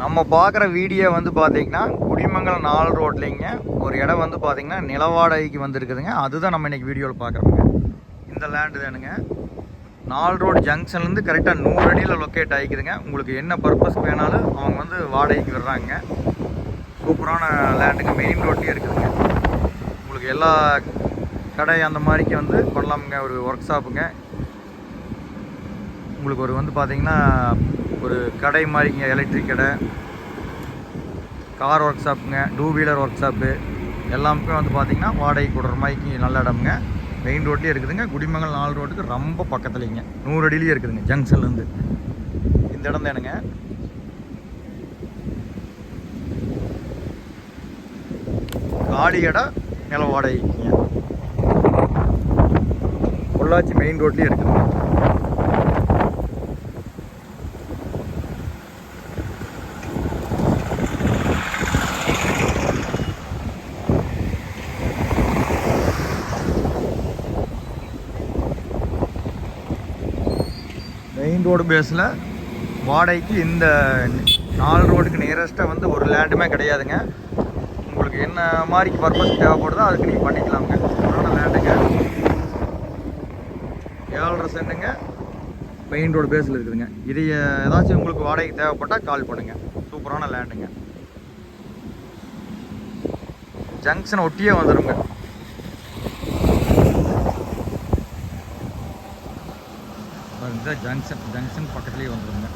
நம்ம பார்க்குற வீடியோ வந்து பார்த்தீங்கன்னா குடிமங்கலம் நாலு ரோட்லேங்க. ஒரு இடம் வந்து பார்த்தீங்கன்னா நிலவாடகைக்கு வந்திருக்குதுங்க. அதுதான் நம்ம இன்றைக்கி வீடியோவில் பார்க்குறோங்க. இந்த லேண்டு தானுங்க. நாலு ரோடு ஜங்ஷன்லேருந்து கரெக்டாக நூறு அடியில் லொக்கேட் ஆகிக்குதுங்க. உங்களுக்கு என்ன பர்பஸ் வேணாலும் அவங்க வந்து வாடகைக்கு விடுறாங்க. சூப்பரான லேண்டுங்க மெயின் ரோட்லேயே இருக்குதுங்க. உங்களுக்கு எல்லா கடை அந்த மாதிரிக்கு வந்து பண்ணலாமுங்க. ஒரு ஒர்க் ஷாப்புங்க உங்களுக்கு ஒரு வந்து பார்த்தீங்கன்னா ஒரு கடை மாதிரிங்க எலக்ட்ரிக் கடை. கார் ஒர்க் ஷாப்புங்க டூ வீலர் ஒர்க் ஷாப்பு எல்லாமே வந்து பார்த்திங்கன்னா வாடகை கொடுற மாதிரிக்கு நல்ல இடம்ங்க. மெயின் ரோட்லேயே இருக்குதுங்க. குடிமங்கல் நாலு ரோட்டுக்கு ரொம்ப பக்கத்துலேங்க. நூறு அடியிலேயே இருக்குதுங்க ஜங்ஷன்லேருந்து இந்த இடம் தானுங்க. காலி இடம் நில வாடகைக்குங்க பொள்ளாச்சி மெயின் ரோட்லேயே இருக்குதுங்க. மெயின் ரோடு பேஸில் வாடகைக்கு இந்த நாலு ரோடுக்கு நியரஸ்ட்டாக வந்து ஒரு லேண்டுமே கிடையாதுங்க. உங்களுக்கு என்ன மாதிரி பர்பஸ் தேவைப்படுதோ அதுக்கு நீங்கள் பண்ணிக்கலாமுங்க. சூப்பரான லேண்டுங்க ஏழரை சென்ட்டுங்க மெயின் ரோடு பேஸில் இருக்குதுங்க. இது ஏதாச்சும் உங்களுக்கு வாடகைக்கு தேவைப்பட்டால் கால் பண்ணுங்கள் சூப்பரான லேண்டுங்க ஜங்ஷன் ஒட்டியே வந்துடுங்க இந்த ஜங்ஷன் ஜங்ஷன் பக்கத்துலேயே வந்துடுங்க